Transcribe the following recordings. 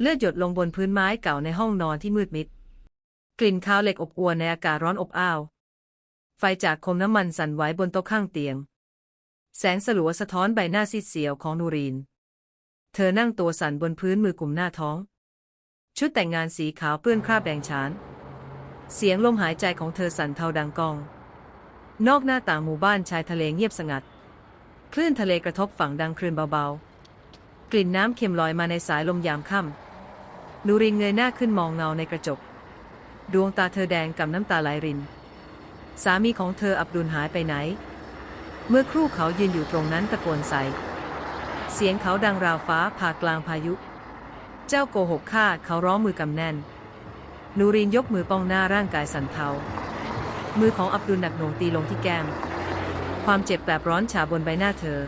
เลือดหยดลงบนพื้นไม้เก่าในห้องนอนที่มืดมิด กลิ่นคาวเหล็กอบอวนในอากาศร้อนอบอ้าว ไฟจากโคมน้ำมันสั่นไหวบนโต๊ะข้างเตียง แสงสลัวสะท้อนใบหน้าซีดเสียวของนูรีน เธอนั่งตัวสั่นบนพื้นมือกลุ่มหน้าท้อง ชุดแต่งงานสีขาวเปื้อนคราบแดงฉาน เสียงลมหายใจของเธอสั่นเทาดังกอง นอกหน้าต่างหมู่บ้านชายทะเลเงียบสงัด คลื่นทะเลกระทบฝั่งดังคลื่นเบาๆ กลิ่นน้ำเค็มลอยมาในสายลมยามค่ำ นูรินเงยหน้าขึ้นมองเงาในกระจก ดวงตาเธอแดงกับน้ำตาไหลริน สามีของเธออับดุลหายไปไหน เมื่อครู่เขายืนอยู่ตรงนั้นตะโกนใส่ เสียงเขาดังราวฟ้าผ่ากลางพายุ เจ้าโกหกข้าเขาร้องมือกำแน่น นูรินยกมือป้องหน้าร่างกายสั่นเทา มือของอับดุลหนักหน่วงตีลงที่แก้ม ความเจ็บแปบร้อนฉาบนใบหน้าเธอ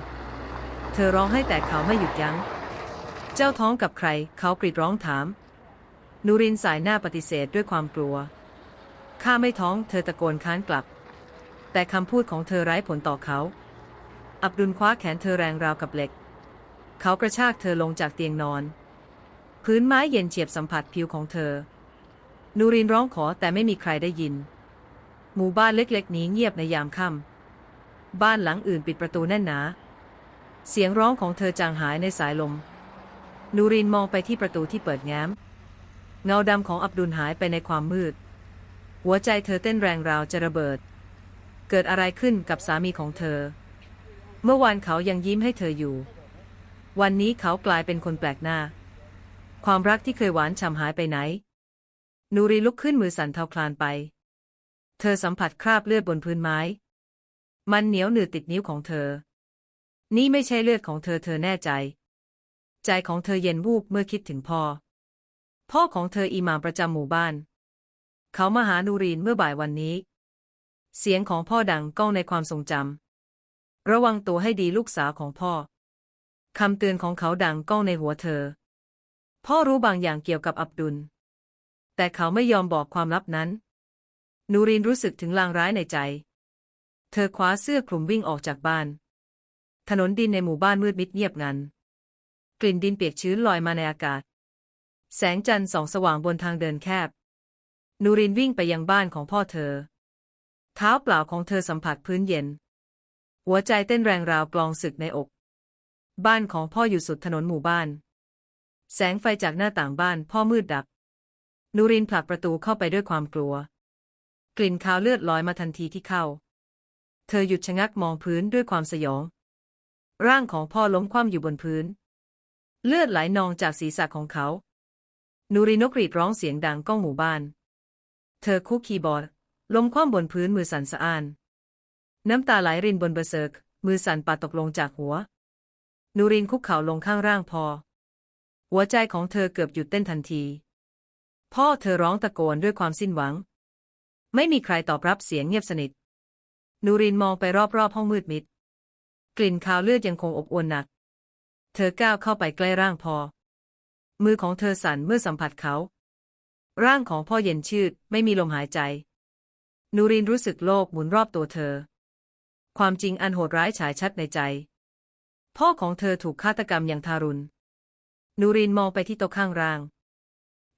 เธอร้องให้แต่เขาไม่หยุดยัง้ง เจ้าท้องกับใคร เขากรีดร้องถาม นูรินสายหน้าปฏิเสธด้วยความกลัว ข้าไม่ท้อง เธอตะโกนค้านกลับ แต่คำพูดของเธอไร้ผลต่อเขา อับดุลคว้าแขนเธอแรงราวกับเหล็ก เขากระชากเธอลงจากเตียงนอน พื้นไม้เย็นเฉียบสัมผัสผิวของเธอ นูรินร้องขอแต่ไม่มีใครได้ยิน หมู่บ้านเล็กๆ นี้เงียบในยามค่ำ บ้านหลังอื่นปิดประตูแน่นหนา เสียงร้องของเธอจางหายในสายลม นูรินมองไปที่ประตูที่เปิดแง้ม เงาดำของอับดุลหายไปในความมืด หัวใจเธอเต้นแรงราวจะระเบิด เกิดอะไรขึ้นกับสามีของเธอ เมื่อวานเขายังยิ้มให้เธออยู่ วันนี้เขากลายเป็นคนแปลกหน้า ความรักที่เคยหวานฉ่ำหายไปไหน นูรีลุกขึ้นมือสั่นเทาคลานไป เธอสัมผัสคราบเลือดบนพื้นไม้ มันเหนียวหนืดติดนิ้วของเธอ นี่ไม่ใช่เลือดของเธอเธอแน่ใจ ใจของเธอเย็นวูบเมื่อคิดถึงพ่อ พ่อของเธออิหม่ามประจำหมู่บ้าน เขามาหานูรีนเมื่อบ่ายวันนี้ เสียงของพ่อดังก้องในความทรงจำ ระวังตัวให้ดีลูกสาวของพ่อ คำเตือนของเขาดังก้องในหัวเธอ พ่อรู้บางอย่างเกี่ยวกับอับดุล แต่เขาไม่ยอมบอกความลับนั้น นูรินรู้สึกถึงลางร้ายในใจ เธอคว้าเสื้อคลุมวิ่งออกจากบ้าน ถนนดินในหมู่บ้านมืดมิดเงียบงัน กลิ่นดินเปียกชื้นลอยมาในอากาศ แสงจันทร์ส่องสว่างบนทางเดินแคบ นูรินวิ่งไปยังบ้านของพ่อเธอ เท้าเปล่าของเธอสัมผัสพื้นเย็น หัวใจเต้นแรงราวกลองศึกในอก บ้านของพ่ออยู่สุดถนนหมู่บ้าน แสงไฟจากหน้าต่างบ้านพ่อมืดดับ นูรินผลักประตูเข้าไปด้วยความกลัว กลิ่นคาวเลือดลอยมาทันทีที่เข้า เธอหยุดชะงักมองพื้นด้วยความสยอง ร่างของพ่อล้มคว่ำอยู่บนพื้น เลือดไหลนองจากศีรษะของเขา นูรินกรีดร้องเสียงดังก้องหมู่บ้าน เธอคุกคีย์บอร์ดล้มคว่ำบนพื้นมือสั่นสะอ้าน น้ำตาไหลรินบนเบอร์เซิร์กมือสั่นปาดตกลงจากหัว นูรินคุกเข่าลงข้างร่างพอ หัวใจของเธอเกือบหยุดเต้นทันที พ่อเธอร้องตะโกนด้วยความสิ้นหวัง ไม่มีใครตอบรับเสียงเงียบสนิท นูรินมองไปรอบๆห้องมืดมิด กลิ่นคาวเลือดยังคงอบอวลหนัก เธอก้าวเข้าไปใกล้ร่างพอ มือของเธอสั่นเมื่อสัมผัสเขา ร่างของพ่อเย็นชืดไม่มีลมหายใจ นูรินรู้สึกโลกหมุนรอบตัวเธอ ความจริงอันโหดร้ายฉายชัดในใจ พ่อของเธอถูกฆาตกรรมอย่างทารุณ นูรินมองไปที่โต๊ะข้างร่าง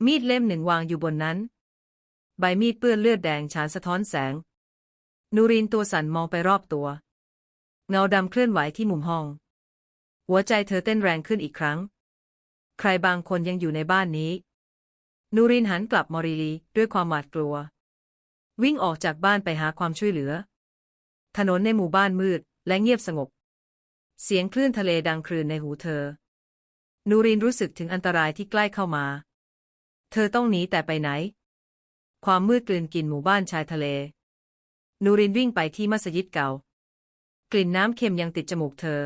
มีดเล่มหนึ่งวางอยู่บนนั้น ใบมีดเปื้อนเลือดแดงฉานสะท้อนแสง นูรินตัวสั่นมองไปรอบตัว เงาดำเคลื่อนไหวที่มุมห้อง หัวใจเธอเต้นแรงขึ้นอีกครั้ง ใครบางคนยังอยู่ในบ้านนี้ นูรินหันกลับมอริลี ด้วยความหวาดกลัว วิ่งออกจากบ้านไปหาความช่วยเหลือ ถนนในหมู่บ้านมืด และเงียบสงบ เสียงคลื่นทะเลดังครืนในหูเธอ นูรินรู้สึกถึงอันตรายที่ใกล้เข้ามา เธอต้องหนีแต่ไปไหน ความมืดกลืนกินหมู่บ้านชายทะเล นูรินวิ่งไปที่มัสยิดเก่า กลิ่นน้ำเค็มยังติดจมูกเธอ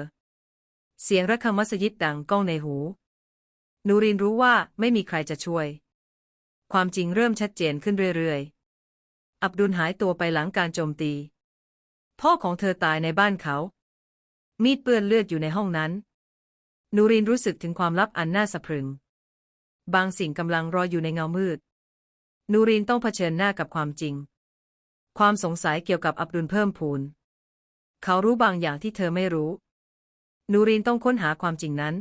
เสียงระฆังมัสยิดดังก้องในหู นูรินรู้ว่าไม่มีใครจะช่วย ความจริงเริ่มชัดเจนขึ้นเรื่อยๆ อับดุลหายตัวไปหลังการโจมตี พ่อของเธอตายในบ้านเขา มีดเปื้อนเลือดอยู่ในห้องนั้น นูรินรู้สึกถึงความลับอันน่าสะพรึง บางสิ่งกำลังรออยู่ในเงามืด นูรินต้องเผชิญหน้ากับความจริง ความสงสัยเกี่ยวกับอับดุลเพิ่มพูน เขารู้บางอย่างที่เธอไม่รู้ นูรินต้องค้นหาความจริงนั้น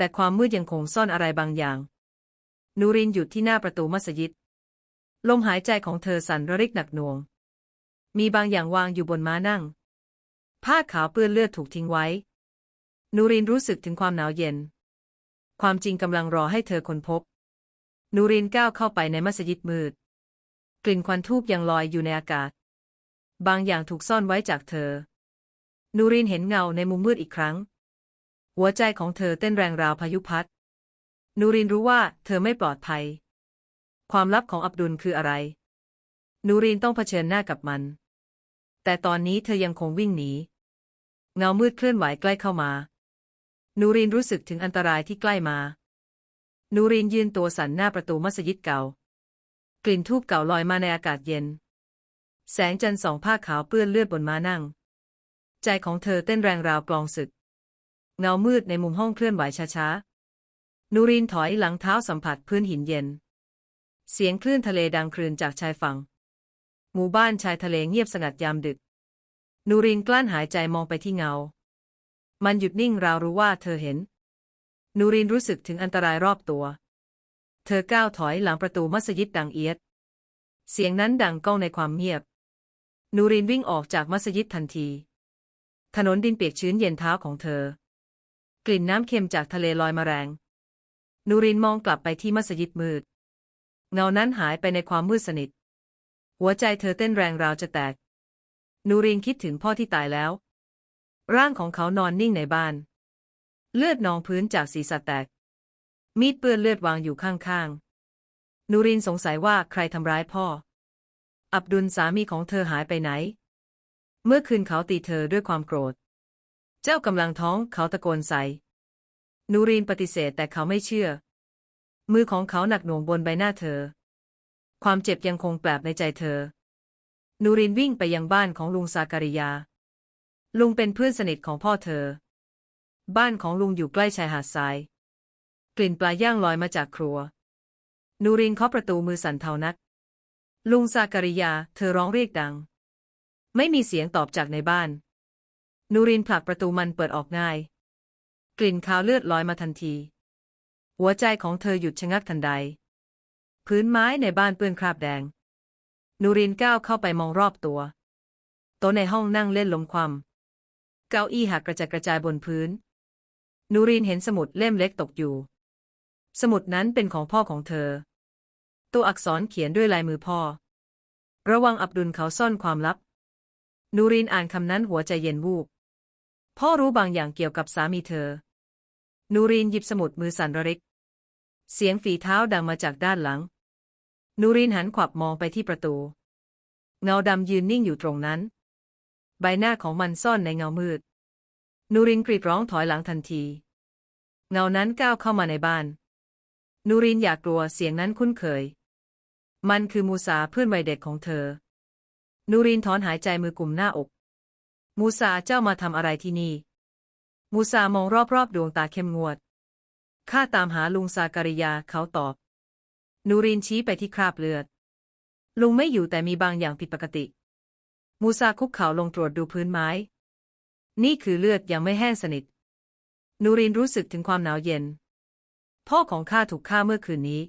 แต่ความมืดยังคงซ่อนอะไรบางอย่าง นูรินหยุดที่หน้าประตูมัสยิด ลมหายใจของเธอสั่นระริกหนักหน่วง มีบางอย่างวางอยู่บนม้านั่ง ผ้าขาวเปื้อนเลือดถูกทิ้งไว้ นูรินรู้สึกถึงความหนาวเย็น ความจริงกำลังรอให้เธอค้นพบ นูรินก้าวเข้าไปในมัสยิดมืด กลิ่นควันทูบยังลอยอยู่ในอากาศ บางอย่างถูกซ่อนไว้จากเธอ นูรินเห็นเงาในมุมมืดอีกครั้ง หัวใจของเธอเต้นแรงราวพายุพัด นูรินรู้ว่าเธอไม่ปลอดภัย ความลับของอับดุลคืออะไร นูรินต้องเผชิญหน้ากับมัน แต่ตอนนี้เธอยังคงวิ่งหนี เงามืดเคลื่อนไหวใกล้เข้ามา นูรินรู้สึกถึงอันตรายที่ใกล้มา นูรินยืนตัวสั่นหน้าประตูมัสยิดเก่า กลิ่นทูบเก่าลอยมาในอากาศเย็น แสงจันทร์สองผ้าขาวเปื้อนเลือดบนม้านั่ง ใจของเธอเต้นแรงราวกลองศึก เงามืดในมุมห้องเคลื่อนไหวช้าๆ นูรินถอยหลังเท้าสัมผัสพื้นหินเย็น เสียงคลื่นทะเลดังครืนจากชายฝั่ง หมู่บ้านชายทะเลเงียบสงัดยามดึก นูรินกลั้นหายใจมองไปที่เงา มันหยุดนิ่งราวรู้ว่าเธอเห็น นูรินรู้สึกถึงอันตรายรอบตัว เธอก้าวถอยหลังประตูมัสยิดดังเอียด เสียงนั้นดังก้องในความเงียบ นูรินวิ่งออกจากมัสยิดทันที ถนนดินเปียกชื้นเย็นเท้าของเธอ กลิ่นน้ำเค็มจากทะเลลอยมาแรง นูรินมองกลับไปที่มัสยิดมืด เงานั้นหายไปในความมืดสนิท หัวใจเธอเต้นแรงราวจะแตก นูรินคิดถึงพ่อที่ตายแล้ว ร่างของเขานอนนิ่งในบ้าน เลือดนองพื้นจากศีรษะแตก มีดเปื้อนเลือดวางอยู่ข้างๆ นูรินสงสัยว่าใครทำร้ายพ่อ อับดุลสามีของเธอหายไปไหน เมื่อคืนเขาตีเธอด้วยความโกรธ เจ้ากำลังท้องเขาตะโกนใส่ นูรินปฏิเสธแต่เขาไม่เชื่อ มือของเขาหนักหน่วงบนใบหน้าเธอ ความเจ็บยังคงแปลบในใจเธอ นูรินวิ่งไปยังบ้านของลุงซาการิยา ลุงเป็นเพื่อนสนิทของพ่อเธอ บ้านของลุงอยู่ใกล้ชายหาดทราย กลิ่นปลาย่างลอยมาจากครัว นูรินเคาะประตูมือสั่นเทานัก ลุงซาการิยา เธอร้องเรียกดัง ไม่มีเสียงตอบจากในบ้าน นูรินผลักประตูมันเปิดออกง่าย กลิ่นคาวเลือดลอยมาทันที หัวใจของเธอหยุดชะงักทันใด พื้นไม้ในบ้านเปื้อนคราบแดง นูรินก้าวเข้าไปมองรอบตัว โต๊ะในห้องนั่งเล่นลมคว่ำเก้าอี้หักกระจัดกระจายบนพื้น นูรินเห็นสมุดเล่มเล็กตกอยู่ สมุดนั้นเป็นของพ่อของเธอ ตัวอักษรเขียนด้วยลายมือพ่อ ระวังอับดุลเขาซ่อนความลับ นูรินอ่านคำนั้นหัวใจเย็นวูบ พ่อรู้บางอย่างเกี่ยวกับสามีเธอ นูรินหยิบสมุดมือสั่นระริก เสียงฝีเท้าดังมาจากด้านหลัง นูรินหันขวับมองไปที่ประตู เงาดำยืนนิ่งอยู่ตรงนั้น ใบหน้าของมันซ่อนในเงามืด นูรินกรีดร้องถอยหลังทันที เงานั้นก้าวเข้ามาในบ้าน นูรินอยากกลัวเสียงนั้นคุ้นเคย มันคือมูซาเพื่อนวัยเด็กของเธอ นูรินถอนหายใจมือกลุ่มหน้าอก มูซาเจ้ามาทำอะไรที่นี่ มูซามองรอบๆดวงตาเข้มงวด ข้าตามหาลุงซาการิยาเขาตอบ นูรินชี้ไปที่คราบเลือด ลุงไม่อยู่แต่มีบางอย่างผิดปกติ มูซาคุกเข่าลงตรวจดูพื้นไม้ นี่คือเลือดยังไม่แห้งสนิท นูรินรู้สึกถึงความหนาวเย็น พ่อของข้าถูกฆ่าเมื่อคืนนี้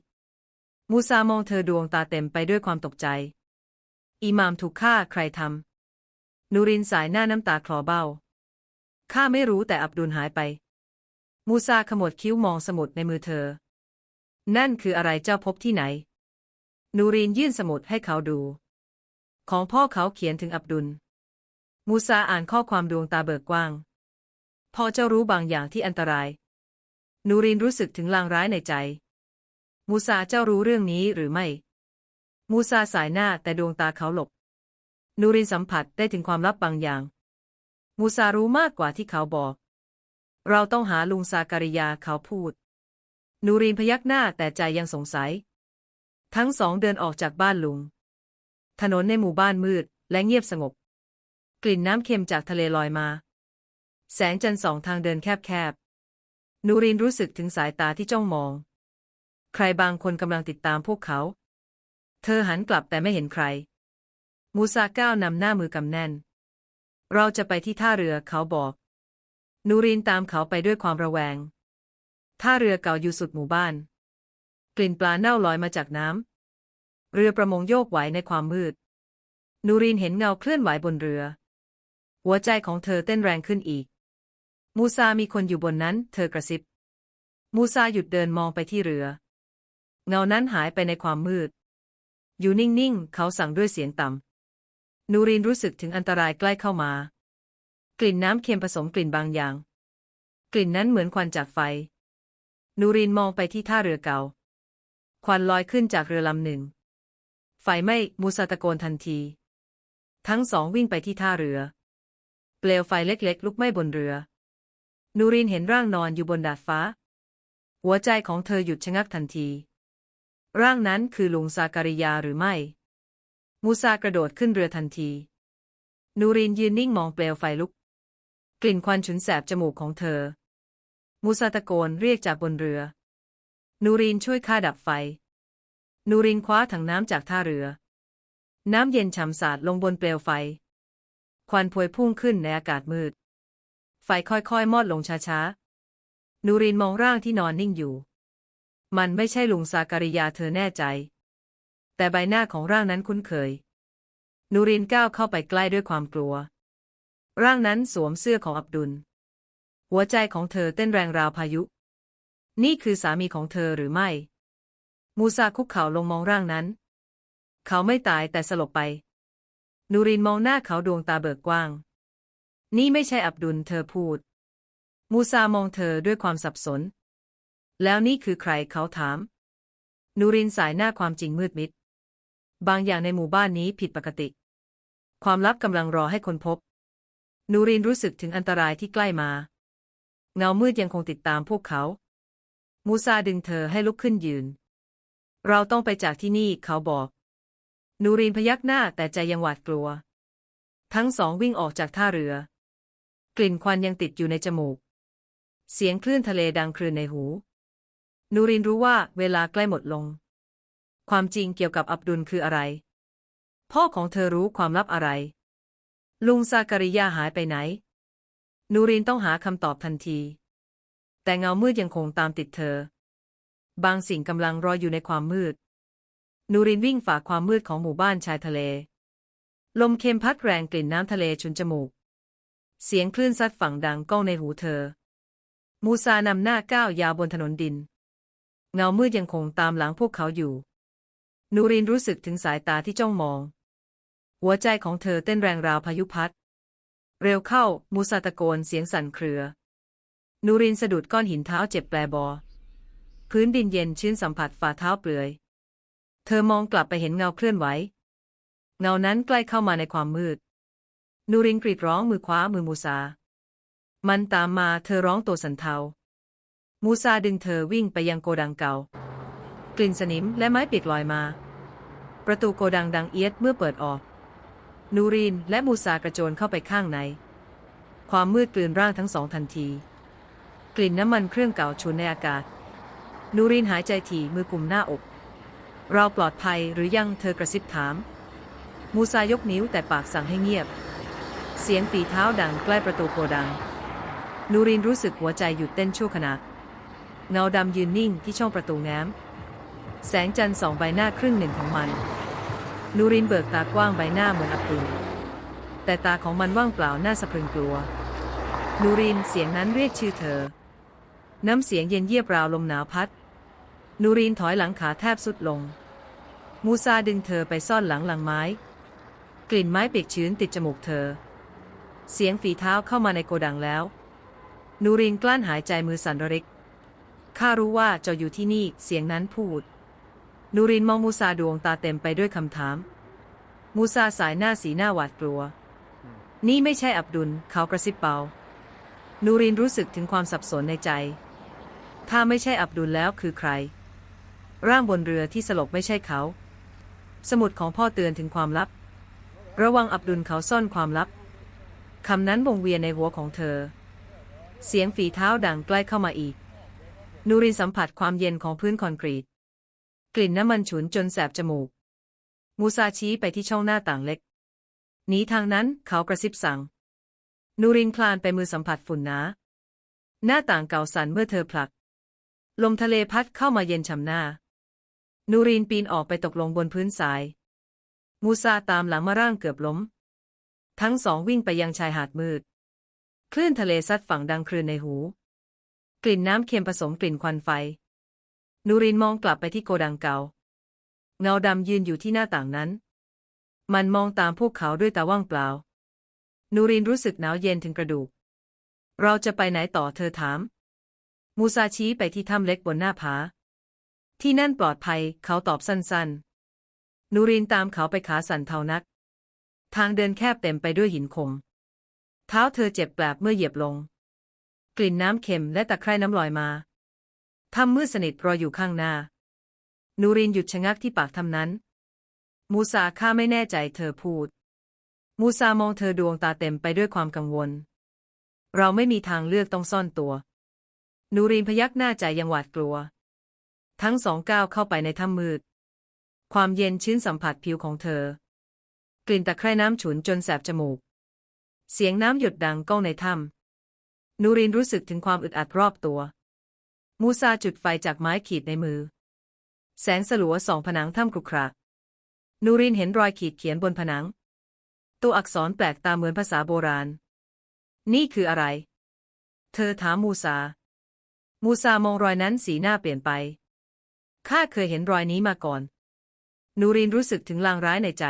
มูซามองเธอดวงตาเต็มไปด้วยความตกใจ อิหมามถูกฆ่าใครทำ นูรินสายหน้าน้ำตาคลอเบ้า ข้าไม่รู้แต่อับดุลหายไป มูซาขมวดคิ้วมองสมุดในมือเธอ นั่นคืออะไรเจ้าพบที่ไหน นูรินยื่นสมุดให้เขาดู ของพ่อเขาเขียนถึงอับดุล มูซาอ่านข้อความดวงตาเบิกกว้างพ่อเจ้ารู้บางอย่างที่อันตราย นูรินรู้สึกถึงลางร้ายในใจ มูซาเจ้ารู้เรื่องนี้หรือไม่ มูซาสายหน้าแต่ดวงตาเขาหลบ นูรินสัมผัสได้ถึงความลับบางอย่าง มูซารู้มากกว่าที่เขาบอก เราต้องหาลุงซาการิยาเขาพูด นูรินพยักหน้าแต่ใจยังสงสัย ทั้งสองเดินออกจากบ้านลุง ถนนในหมู่บ้านมืดและเงียบสงบ กลิ่นน้ำเค็มจากทะเลลอยมา แสงจันทร์สองทางเดินแคบๆ นูรินรู้สึกถึงสายตาที่จ้องมอง ใครบางคนกำลังติดตามพวกเขา เธอหันกลับแต่ไม่เห็นใคร มูซาก้าวนำหน้ามือกำแน่น เราจะไปที่ท่าเรือเขาบอกนูรินตามเขาไปด้วยความระแวง ท่าเรือเก่าอยู่สุดหมู่บ้าน กลิ่นปลาเน่าลอยมาจากน้ำ เรือประมงโยกไหวในความมืด นูรินเห็นเงาเคลื่อนไหวบนเรือ หัวใจของเธอเต้นแรงขึ้นอีก มูซามีคนอยู่บนนั้น เธอกระซิบ มูซาหยุดเดินมองไปที่เรือ เงานั้นหายไปในความมืด อยู่นิ่งๆ เขาสั่งด้วยเสียงต่ำ นูรินรู้สึกถึงอันตรายใกล้เข้ามา กลิ่นน้ำเค็มผสมกลิ่นบางอย่าง กลิ่นนั้นเหมือนควันจากไฟ นูรินมองไปที่ท่าเรือเก่า ควันลอยขึ้นจากเรือลำหนึ่ง ไฟไหม้มูซาตะโกนทันที ทั้งสองวิ่งไปที่ท่าเรือ เปลวไฟเล็กๆ ลุกไหม้บนเรือ นูรินเห็นร่างนอนอยู่บนดาดฟ้า หัวใจของเธอหยุดชะงักทันที ร่างนั้นคือลุงซาการิยาหรือไม่ มูซากระโดดขึ้นเรือทันที นูรินยืนนิ่งมองเปลวไฟลุก กลิ่นควันฉุนแสบจมูกของเธอ มูซาตะโกนเรียกจากบนเรือ นูรินช่วยข้าดับไฟ นูรินคว้าถังน้ำจากท่าเรือ น้ำเย็นฉ่ำสาดลงบนเปลวไฟ ควันพวยพุ่งขึ้นในอากาศมืด ไฟค่อยๆ มอดลงช้าๆ นูรินมองร่างที่นอนนิ่งอยู่ มันไม่ใช่ลุงซาการิยาเธอแน่ใจ แต่ใบหน้าของร่างนั้นคุ้นเคย นูรินก้าวเข้าไปใกล้ด้วยความกลัว ร่างนั้นสวมเสื้อของอับดุล หัวใจของเธอเต้นแรงราวพายุ นี่คือสามีของเธอหรือไม่ มูซาคุกเข่าลงมองร่างนั้น เขาไม่ตายแต่สลบไป นูรินมองหน้าเขาดวงตาเบิกกว้าง นี่ไม่ใช่อับดุลเธอพูด มูซามองเธอด้วยความสับสน แล้วนี่คือใครเขาถามนูรินสายหน้าความจริงมืดมิด บางอย่างในหมู่บ้านนี้ผิดปกติ ความลับกำลังรอให้คนพบ นูรินรู้สึกถึงอันตรายที่ใกล้มา เงามืดยังคงติดตามพวกเขา มูซาดึงเธอให้ลุกขึ้นยืน เราต้องไปจากที่นี่เขาบอก นูรินพยักหน้าแต่ใจยังหวาดกลัว ทั้งสองวิ่งออกจากท่าเรือ กลิ่นควันยังติดอยู่ในจมูก เสียงคลื่นทะเลดังครืนในหู นูรินรู้ว่าเวลาใกล้หมดลง ความจริงเกี่ยวกับอับดุลคืออะไร พ่อของเธอรู้ความลับอะไร ลุงซากริยาหายไปไหน นูรินต้องหาคำตอบทันที แต่เงามืดยังคงตามติดเธอ บางสิ่งกำลังรออยู่ในความมืด นูรินวิ่งฝ่าความมืดของหมู่บ้านชายทะเล ลมเค็มพัดแรงกลิ่นน้ำทะเลชุนจมูก เสียงคลื่นซัดฝั่งดังก้องในหูเธอ มูซานำหน้าก้าวยาวบนถนนดิน เงามืดยังคงตามหลังพวกเขาอยู่ นูรินรู้สึกถึงสายตาที่จ้องมอง หัวใจของเธอเต้นแรงราวพายุพัด เร็วเข้า มูซาตะโกนเสียงสั่นเครือ นูรินสะดุดก้อนหินเท้าเจ็บแปลบอ พื้นดินเย็นชื้นสัมผัสฝ่าเท้าเปลือย เธอมองกลับไปเห็นเงาเคลื่อนไหว เงานั้นใกล้เข้ามาในความมืด นูรินกรีดร้องมือคว้ามือมูซา มันตามมาเธอร้องตัวสันเทา มูซาดึงเธอวิ่งไปยังโกดังเก่า กลิ่นสนิมและไม้ปิดลอยมา ประตูโกดังดังเอียดเมื่อเปิดออก นูรินและมูซากระโจนเข้าไปข้างใน ความมืดกลืนร่างทั้งสองทันที กลิ่นน้ำมันเครื่องเก่าชุนในอากาศ นูรินหายใจถี่มือกุมหน้าอก เราปลอดภัยหรือยังเธอกระซิบถาม มูซายกนิ้วแต่ปากสั่งให้เงียบ เสียงฝีเท้าดังใกล้ประตูโกดัง นูรินรู้สึกหัวใจหยุดเต้นชั่วขณะเงาดำยืนนิ่งที่ช่องประตูแง้ม แสงจันทร์สองใบหน้าครึ่งหนึ่งของมัน นูรินเบิกตากว้างใบหน้าเหมือนอับดุลแต่ตาของมันว่างเปล่าหน้าสะพรึงกลัว นูรินเสียงนั้นเรียกชื่อเธอ น้ำเสียงเย็นเยียบราวลมหนาวพัด นูรินถอยหลังขาแทบสุดลง มูซาดึงเธอไปซ่อนหลังหลังไม้ กลิ่นไม้เปียกชื้นติดจมูกเธอ เสียงฝีเท้าเข้ามาในโกดังแล้ว นูรินกลั้นหายใจมือสั่นระริกข้ารู้ว่าเจ้าอยู่ที่นี่ เสียงนั้นพูด นูรินมองมูซาดวงตาเต็มไปด้วยคำถาม มูซาสายหน้าสีหน้าหวาดกลัว นี่ไม่ใช่อับดุล เขากระซิบเบานูรินรู้สึกถึงความสับสนในใจ ถ้าไม่ใช่อับดุลแล้วคือใคร ร่างบนเรือที่สลบไม่ใช่เขา สมุดของพ่อเตือนถึงความลับ ระวังอับดุลเขาซ่อนความลับคำนั้นวงเวียนในหัวของเธอ เสียงฝีเท้าดังใกล้เข้ามาอีก นูรินสัมผัสความเย็นของพื้นคอนกรีต กลิ่นน้ำมันฉุนจนแสบจมูก มูซาชี้ไปที่ช่องหน้าต่างเล็ก หนีทางนั้นเขากระซิบสั่ง นูรินคลานไปมือสัมผัสฝุ่นหนา หน้าต่างเก่าสั่นเมื่อเธอผลัก ลมทะเลพัดเข้ามาเย็นฉ่ำหน้า นูรีนปีนออกไปตกลงบนพื้นทราย มูซาตามหลังมาร่างเกือบล้ม ทั้งสองวิ่งไปยังชายหาดมืด คลื่นทะเลซัดฝั่งดังครืนในหู กลิ่นน้ำเค็มผสมกลิ่นควันไฟ นูรินมองกลับไปที่โกดังเก่า เงาดำยืนอยู่ที่หน้าต่างนั้น มันมองตามพวกเขาด้วยตาว่างเปล่า นูรินรู้สึกหนาวเย็นถึงกระดูก เราจะไปไหนต่อเธอถาม มูซาชี้ไปที่ถ้ำเล็กบนหน้าผา ที่นั่นปลอดภัย เขาตอบสั้นๆ นูรินตามเขาไปขาสั่นเทานัก ทางเดินแคบเต็มไปด้วยหินคม เท้าเธอเจ็บแปลบเมื่อเหยียบลง กลิ่นน้ำเค็มและตะไคร่น้ำลอยมา ถ้ำมืดสนิทรออยู่ข้างหน้า นูรินหยุดชะงักที่ปากถ้ำนั้น มูซาข้าไม่แน่ใจเธอพูด มูซามองเธอดวงตาเต็มไปด้วยความกังวล เราไม่มีทางเลือกต้องซ่อนตัว นูรินพยักหน้าใจยังหวาดกลัว ทั้งสองก้าวเข้าไปในถ้ำมืด ความเย็นชื้นสัมผัสผิวของเธอ กลิ่นตะไคร่น้ำฉุนจนแสบจมูก เสียงน้ำหยดดังก้องในถ้ำนูรินรู้สึกถึงความอึดอัดรอบตัว มูซาจุดไฟจากไม้ขีดในมือ แสงสลัวสองผนังถ้ำกรุขระนูรินเห็นรอยขีดเขียนบนผนัง ตัวอักษรแปลกตาเหมือนภาษาโบราณ นี่คืออะไร เธอถามมูซา มูซามองรอยนั้นสีหน้าเปลี่ยนไป ข้าเคยเห็นรอยนี้มาก่อน นูรินรู้สึกถึงลางร้ายในใจ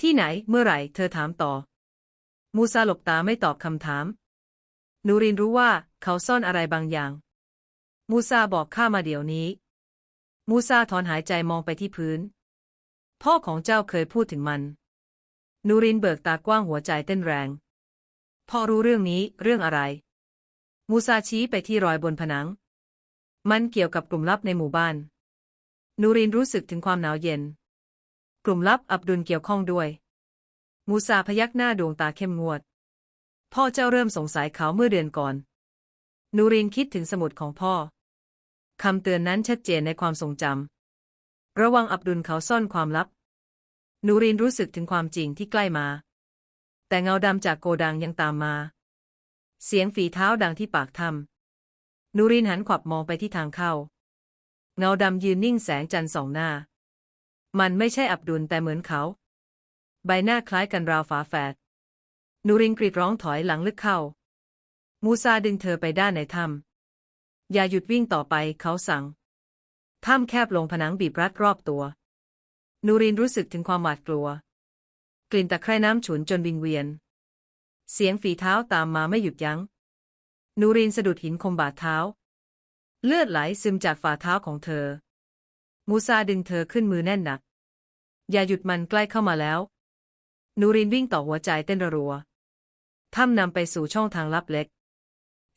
ที่ไหนเมื่อไหร่ เธอถามต่อ มูซาหลบตาไม่ตอบคำถาม นูรินรู้ว่าเขาซ่อนอะไรบางอย่าง มูซาบอกข้ามาเดี๋ยวนี้ มูซาถอนหายใจมองไปที่พื้น พ่อของเจ้าเคยพูดถึงมัน นูรินเบิกตากว้างหัวใจเต้นแรง พ่อรู้เรื่องนี้เรื่องอะไร มูซาชี้ไปที่รอยบนผนัง มันเกี่ยวกับกลุ่มลับในหมู่บ้าน นูรินรู้สึกถึงความหนาวเย็น กลุ่มลับอับดุลเกี่ยวข้องด้วย มูซาพยักหน้าดวงตาเข้มงวด พ่อเจ้าเริ่มสงสัยเขาเมื่อเดือนก่อน นูรินคิดถึงสมุดของพ่อ คำเตือนนั้นชัดเจนในความทรงจำ ระวังอับดุลเขาซ่อนความลับ นูรินรู้สึกถึงความจริงที่ใกล้มา แต่เงาดำจากโกดังยังตามมา เสียงฝีเท้าดังที่ปากถ้ำนูรินหันขวับมองไปที่ทางเข้า เงาดำยืนนิ่งแสงจันทร์สองหน้า มันไม่ใช่อับดุลแต่เหมือนเขา ใบหน้าคล้ายกันราวฝาแฝดนูรินกรีดร้องถอยหลังลึกเข้า มูซาดึงเธอไปด้านในถ้ำ อย่าหยุดวิ่งต่อไปเขาสั่ง ถ้ำแคบลงผนังบีบรัดรอบตัว นูรินรู้สึกถึงความหวาดกลัว กลิ่นตะไคร่น้ำฉุนจนวิงเวียน เสียงฝีเท้าตามมาไม่หยุดยัง้ง นูรินสะดุดหินคมบาดเท้า เลือดไหลซึมจากฝ่าเท้าของเธอ มูซาดึงเธอขึ้นมือแน่นหนัก อย่าหยุดมันใกล้เข้ามาแล้ว นูรินวิ่งต่อหัวใจเต้นรัว ถ้ำนำไปสู่ช่องทางลับเล็ก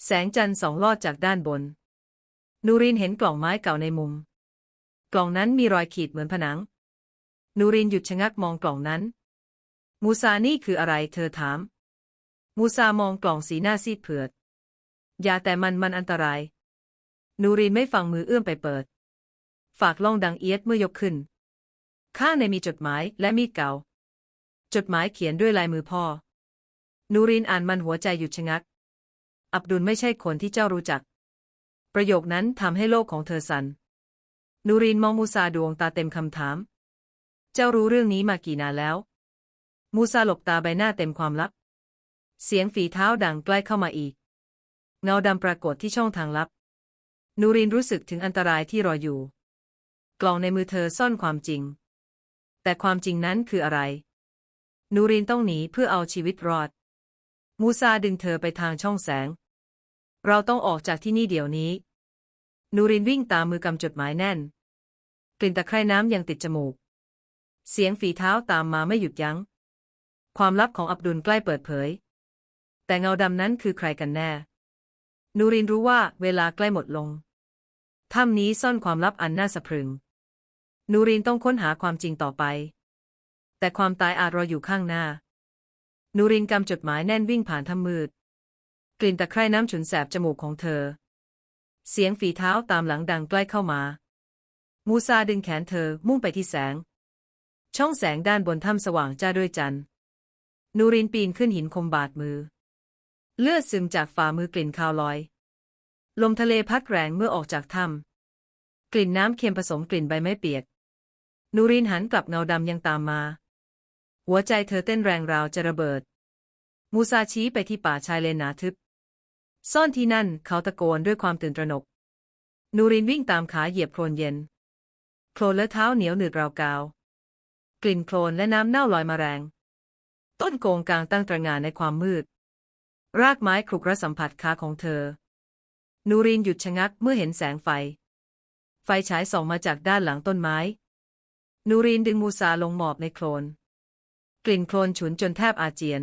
แสงจันทร์ส่องลอดจากด้านบน นูรินเห็นกล่องไม้เก่าในมุม กล่องนั้นมีรอยขีดเหมือนผนัง นูรินหยุดชะงักมองกล่องนั้น มูซานี่คืออะไร เธอถาม มูซามองกล่องสีหน้าซีดเผือด อย่าแต่มันมันอันตราย นูรินไม่ฟังมือเอื้อมไปเปิด ฝากล่องดังเอียดเมื่อยกขึ้น ข้างในมีจดหมายและมีดเก่า จดหมายเขียนด้วยลายมือพ่อ นูรินอ่านมันหัวใจหยุดชะงัก อับดุลไม่ใช่คนที่เจ้ารู้จัก ประโยคนั้นทำให้โลกของเธอสัน่นนูรินมองมูซาดวงตาเต็มคำถาม เจ้ารู้เรื่องนี้มากี่นานแล้ว มูซาหลบตาใบหน้าเต็มความลับ เสียงฝีเท้าดังใกล้เข้ามาอีก เงาดำปรากฏที่ช่องทางลับ นูรินรู้สึกถึงอันตรายที่รออยู่ กล่องในมือเธอซ่อนความจริง แต่ความจริงนั้นคืออะไร นูรินต้องหนีเพื่อเอาชีวิตรอด มูซาดึงเธอไปทางช่องแสง เราต้องออกจากที่นี่เดี๋ยวนี้ นูรินวิ่งตามมือกำจดหมายแน่น กลิ่นตะไคร่น้ำยังติดจมูก เสียงฝีเท้าตามมาไม่หยุดยัง้ง ความลับของอับดุลใกล้เปิดเผย แต่เงาดำนั้นคือใครกันแน่ นูรินรู้ว่าเวลาใกล้หมดลง ถ้ำนี้ซ่อนความลับอันน่าสะพรึง นูรินต้องค้นหาความจริงต่อไป แต่ความตายอาจรออยู่ข้างหน้า นูรินกำจดหมายแน่นวิ่งผ่านถ้ำมืด ลิ่นตะไคร่น้ำฉุนแสบจมูกของเธอ เสียงฝีเท้าตามหลังดังใกล้เข้ามา มูซาดึงแขนเธอมุ่งไปที่แสง ช่องแสงด้านบนถ้ำสว่างจ้าด้วยจันทร์นูรินปีนขึ้นหินคมบาดมือ เลือดซึมจากฝ่ามือกลิ่นคาวลอย ลมทะเลพัดแรงเมื่อออกจากถ้ำกลิ่นน้ำเค็มผสมกลิ่นใบไม้เปียก นูรินหันกลับเงาดำยังตามมา หัวใจเธอเต้นแรงราวจะระเบิด มูซาชี้ไปที่ป่าชายเลนหนาทึบ ซ่อนที่นั่นเขาตะโกนด้วยความตื่นตระหนก นูรินวิ่งตามขาเหยียบโคลนเย็น โคลนและเท้าเหนียวหนืดราวกาว กลิ่นโคลนและน้ำเน่าลอยมาแรง ต้นโกงกลางตั้งตระงานในความมืด รากไม้คลุกระสัมผัสขาของเธอ นูรินหยุดชะงักเมื่อเห็นแสงไฟ ไฟฉายส่องมาจากด้านหลังต้นไม้ นูรินดึงมูซาลงหมอบในโคลน กลิ่นโคลนฉุนจนแทบอาเจียน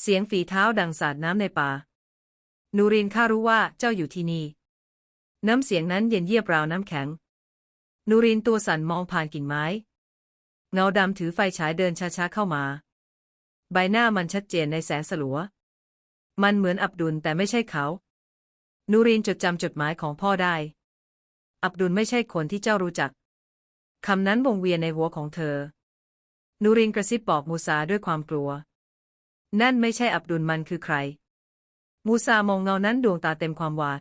เสียงฝีเท้าดังสาดน้ำในป่า นูรินข้ารู้ว่าเจ้าอยู่ที่นี่ น้ำเสียงนั้นเย็นเยียบราวน้ำแข็ง นูรินตัวสั่นมองผ่านกิ่งไม้ เงาดำถือไฟฉายเดินช้าๆเข้ามา ใบหน้ามันชัดเจนในแสงสลัว มันเหมือนอับดุลแต่ไม่ใช่เขา นูรินจดจำจดหมายของพ่อได้ อับดุลไม่ใช่คนที่เจ้ารู้จัก คำนั้นวงเวียนในหัวของเธอ นูรินกระซิบบอกมูซาด้วยความกลัว นั่นไม่ใช่อับดุลมันคือใคร มูซามองเงานั้นดวงตาเต็มความหวาด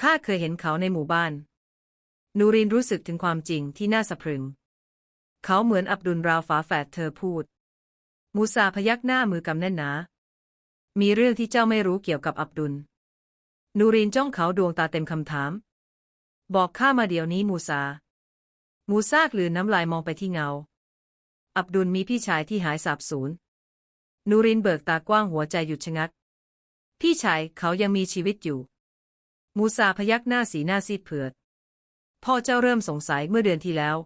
ข้าเคยเห็นเขาในหมู่บ้าน นูรินรู้สึกถึงความจริงที่น่าสะพรึง เขาเหมือนอับดุลราวฝาแฝดเธอพูด มูซาพยักหน้ามือกำแน่นหนา มีเรื่องที่เจ้าไม่รู้เกี่ยวกับอับดุล นูรินจ้องเขาดวงตาเต็มคำถาม บอกข้ามาเดี๋ยวนี้มูซา มูซากลืนน้ำลายมองไปที่เงา อับดุลมีพี่ชายที่หายสาบสูญนูรินเบิกตากว้างหัวใจหยุดชะงัก พี่ชายเขายังมีชีวิตอยู่ มูซาพยักหน้าสีหน้าซีดเผือด พ่อเจ้าเริ่มสงสัยเมื่อเดือนที่แล้ว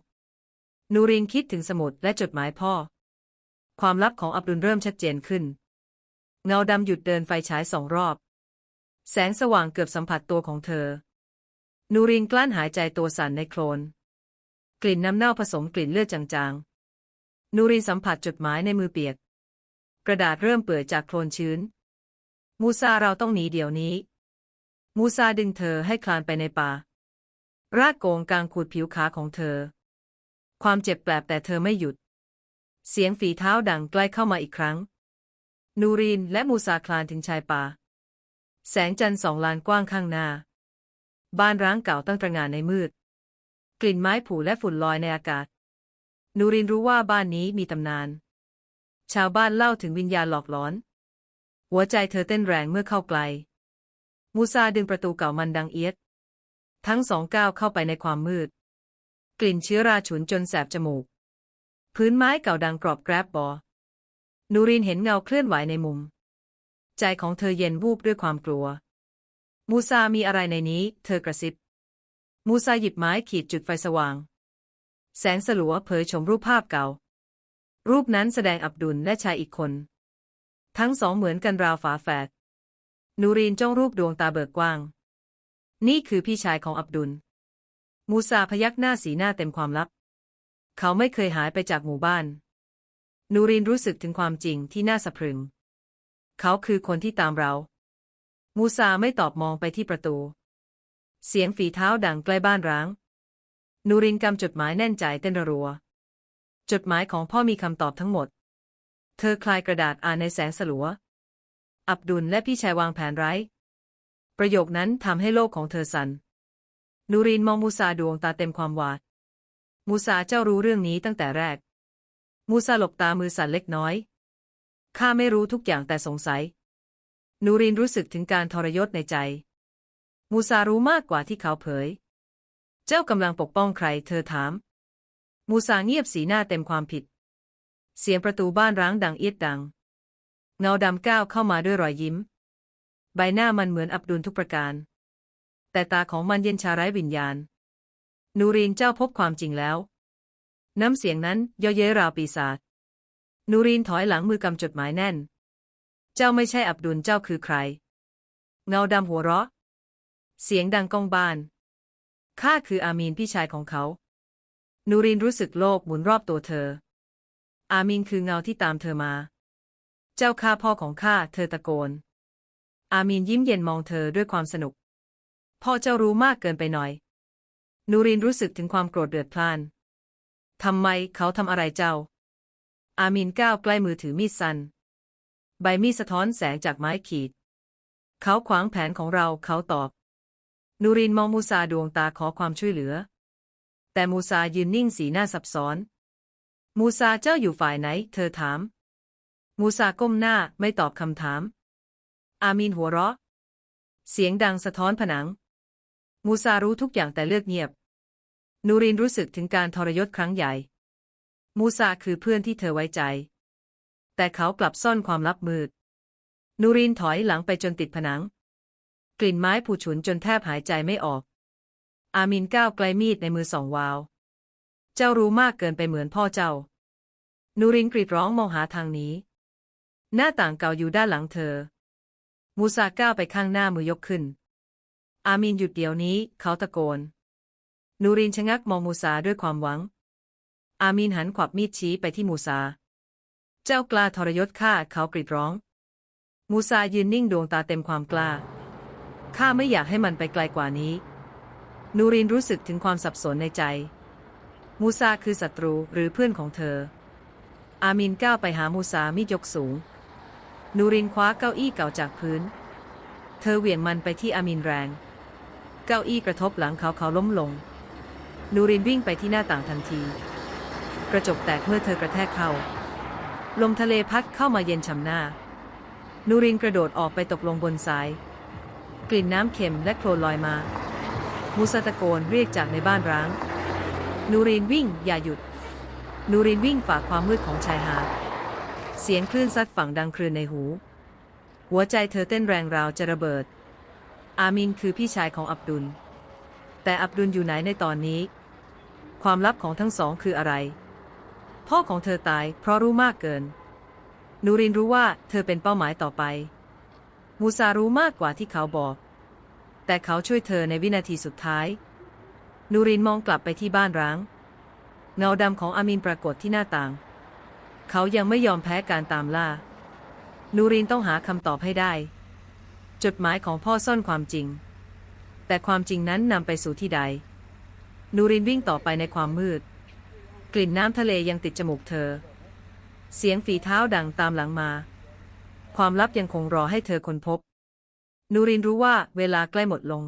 นูรินคิดถึงสมุดและจดหมายพ่อ ความลับของอับดุลเริ่มชัดเจนขึ้น เงาดำหยุดเดินไฟฉายสองรอบ แสงสว่างเกือบสัมผัสตัวของเธอ นูรินกลั้นหายใจตัวสั่นในโคลน กลิ่นน้ำเน่าผสมกลิ่นเลือดจางๆ นูรินสัมผัสจดหมายในมือเปียก กระดาษเริ่มเปื่อยจากโคลนชื้น มูซาเราต้องหนีเดี๋ยวนี้ มูซาดึงเธอให้คลานไปในป่า รากโกงกลางขูดผิวขาของเธอ ความเจ็บแปลบแต่เธอไม่หยุด เสียงฝีเท้าดังใกล้เข้ามาอีกครั้ง นูรินและมูซาคลานถึงชายป่า แสงจันทร์สองลานกว้างข้างหน้า บ้านร้างเก่าตั้งตระหง่านในมืด กลิ่นไม้ผุและฝุ่นลอยในอากาศ นูรินรู้ว่าบ้านนี้มีตำนาน ชาวบ้านเล่าถึงวิญญาณหลอกหลอน หัวใจเธอเต้นแรงเมื่อเข้าใกล มูซาดึงประตูเก่ามันดังเอียด ทั้งสองก้าวเข้าไปในความมืด กลิ่นเชื้อราฉุนจนแสบจมูก พื้นไม้เก่าดังกรอบแกรบบอ นูรินเห็นเงาเคลื่อนไหวในมุม ใจของเธอเย็นวูบด้วยความกลัว มูซามีอะไรในนี้ เธอกระซิบ มูซาหยิบไม้ขีดจุดไฟสว่าง แสงสลัวเผยชมรูปภาพเก่า รูปนั้นแสดงอับดุลและชายอีกคน ทั้งสองเหมือนกันราวฝาแฝดนูรีนจ้องรูปดวงตาเบิกกว้าง นี่คือพี่ชายของอับดุล มูซาพยักหน้าสีหน้าเต็มความลับ เขาไม่เคยหายไปจากหมู่บ้าน นูรินรู้สึกถึงความจริงที่น่าสะพรึง เขาคือคนที่ตามเรา มูซาไม่ตอบมองไปที่ประตู เสียงฝีเท้าดังใกล้บ้านร้าง นูรินกำจดหมายแน่นใจเต้นระรัว จดหมายของพ่อมีคำตอบทั้งหมด เธอคลายกระดาษอ่านในแสงสลัว อับดุลและพี่ชายวางแผนไร้ ประโยคนั้นทำให้โลกของเธอสัน่น นูรินมองมูซาดวงตาเต็มความหวาด มูซาเจ้ารู้เรื่องนี้ตั้งแต่แรก มูซาหลบตามือสั่นเล็กน้อย ข้าไม่รู้ทุกอย่างแต่สงสัย นูรินรู้สึกถึงการทรยศในใจ มูซารู้มากกว่าที่เขาเผย เจ้ากำลังปกป้องใคร เธอถาม มูซาเงียบสีหน้าเต็มความผิด เสียงประตูบ้านร้างดังเอียดดัง เงาดำก้าวเข้ามาด้วยรอยยิ้ม ใบหน้ามันเหมือนอับดุลทุกประการ แต่ตาของมันเย็นชาไร้วิญญาณ นูรินเจ้าพบความจริงแล้ว น้ำเสียงนั้นเย่อเย้ยราวปีศาจ นูรินถอยหลังมือกำจดหมายแน่น เจ้าไม่ใช่อับดุลเจ้าคือใคร เงาดำหัวเราะ เสียงดังก้องบ้าน ข้าคืออามีนพี่ชายของเขา นูรินรู้สึกโลกหมุนรอบตัวเธอ อามีนคือเงาที่ตามเธอมา เจ้าข้าพ่อของข้า เธอตะโกน อามีนยิ้มเย็นมองเธอด้วยความสนุก พ่อเจ้ารู้มากเกินไปหน่อย นูรินรู้สึกถึงความโกรธเดือดพล่าน ทำไมเขาทำอะไรเจ้า อามีนก้าวใกล้มือถือมีดสัน ใบมีดสะท้อนแสงจากไม้ขีด เขาขวางแผนของเรา เขาตอบ นูรินมองมูซาดวงตาขอความช่วยเหลือ แต่มูซายืนนิ่งสีหน้าซับซ้อน มูซาเจ้าอยู่ฝ่ายไหน เธอถาม มูซาก้มหน้าไม่ตอบคำถาม อามีนหัวเราะ เสียงดังสะท้อนผนัง มูซารู้ทุกอย่างแต่เลือกเงียบ นูรินรู้สึกถึงการทรยศครั้งใหญ่ มูซาคือเพื่อนที่เธอไว้ใจ แต่เขากลับซ่อนความลับมืด นูรินถอยหลังไปจนติดผนัง กลิ่นไม้ผูฉุนจนแทบหายใจไม่ออก อามินก้าวไกลมีดในมือสองวาว เจ้ารู้มากเกินไปเหมือนพ่อเจ้า นูรินกรีดร้องมองหาทางหนี้ หน้าต่างเก่าอยู่ด้านหลังเธอ มูซาก้าวไปข้างหน้ามือยกขึ้น อามินหยุดเดี๋ยวนี้ เขาตะโกน นูรินชะงักมองมูซาด้วยความหวัง อามินหันขวับมีดชี้ไปที่มูซา เจ้ากล้าทรยศข้าเขากรีดร้อง มูซายืนนิ่งดวงตาเต็มความกล้า ข้าไม่อยากให้มันไปไกลกว่านี้ นูรินรู้สึกถึงความสับสนในใจ มูซาคือศัตรูหรือเพื่อนของเธอ อามินก้าวไปหามูซามีดยกสูง นูรินคว้าเก้าอี้เก่าจากพื้น เธอเหวี่ยงมันไปที่อามินแรง เก้าอี้กระทบหลังเขาเขาล้มลง นูรินวิ่งไปที่หน้าต่างทันที กระจกแตกเมื่อเธอกระแทกเข้า ลมทะเลพัดเข้ามาเย็นฉ่ำหน้า นูรินกระโดดออกไปตกลงบนทราย กลิ่นน้ำเค็มและโคลนลอยมา มูซาตะโกนเรียกจากในบ้านร้าง นูรินวิ่งอย่าหยุด นูรินวิ่งฝ่าความมืดของชายหาด เสียงคลื่นซัดฝั่งดังครืนในหู หัวใจเธอเต้นแรงราวจะระเบิด อามินคือพี่ชายของอับดุล แต่อับดุลอยู่ไหนในตอนนี้ ความลับของทั้งสองคืออะไร พ่อของเธอตายเพราะรู้มากเกิน นูรินรู้ว่าเธอเป็นเป้าหมายต่อไป มูซารู้มากกว่าที่เขาบอก แต่เขาช่วยเธอในวินาทีสุดท้าย นูรินมองกลับไปที่บ้านร้าง เงาดำของอามินปรากฏที่หน้าต่าง เขายังไม่ยอมแพ้การตามล่า นูรินต้องหาคำตอบให้ได้ จดหมายของพ่อซ่อนความจริง แต่ความจริงนั้นนำไปสู่ที่ใด นูรินวิ่งต่อไปในความมืด กลิ่นน้ำทะเลยังติดจมูกเธอ เสียงฝีเท้าดังตามหลังมา ความลับยังคงรอให้เธอค้นพบ นูรินรู้ว่าเวลาใกล้หมดลง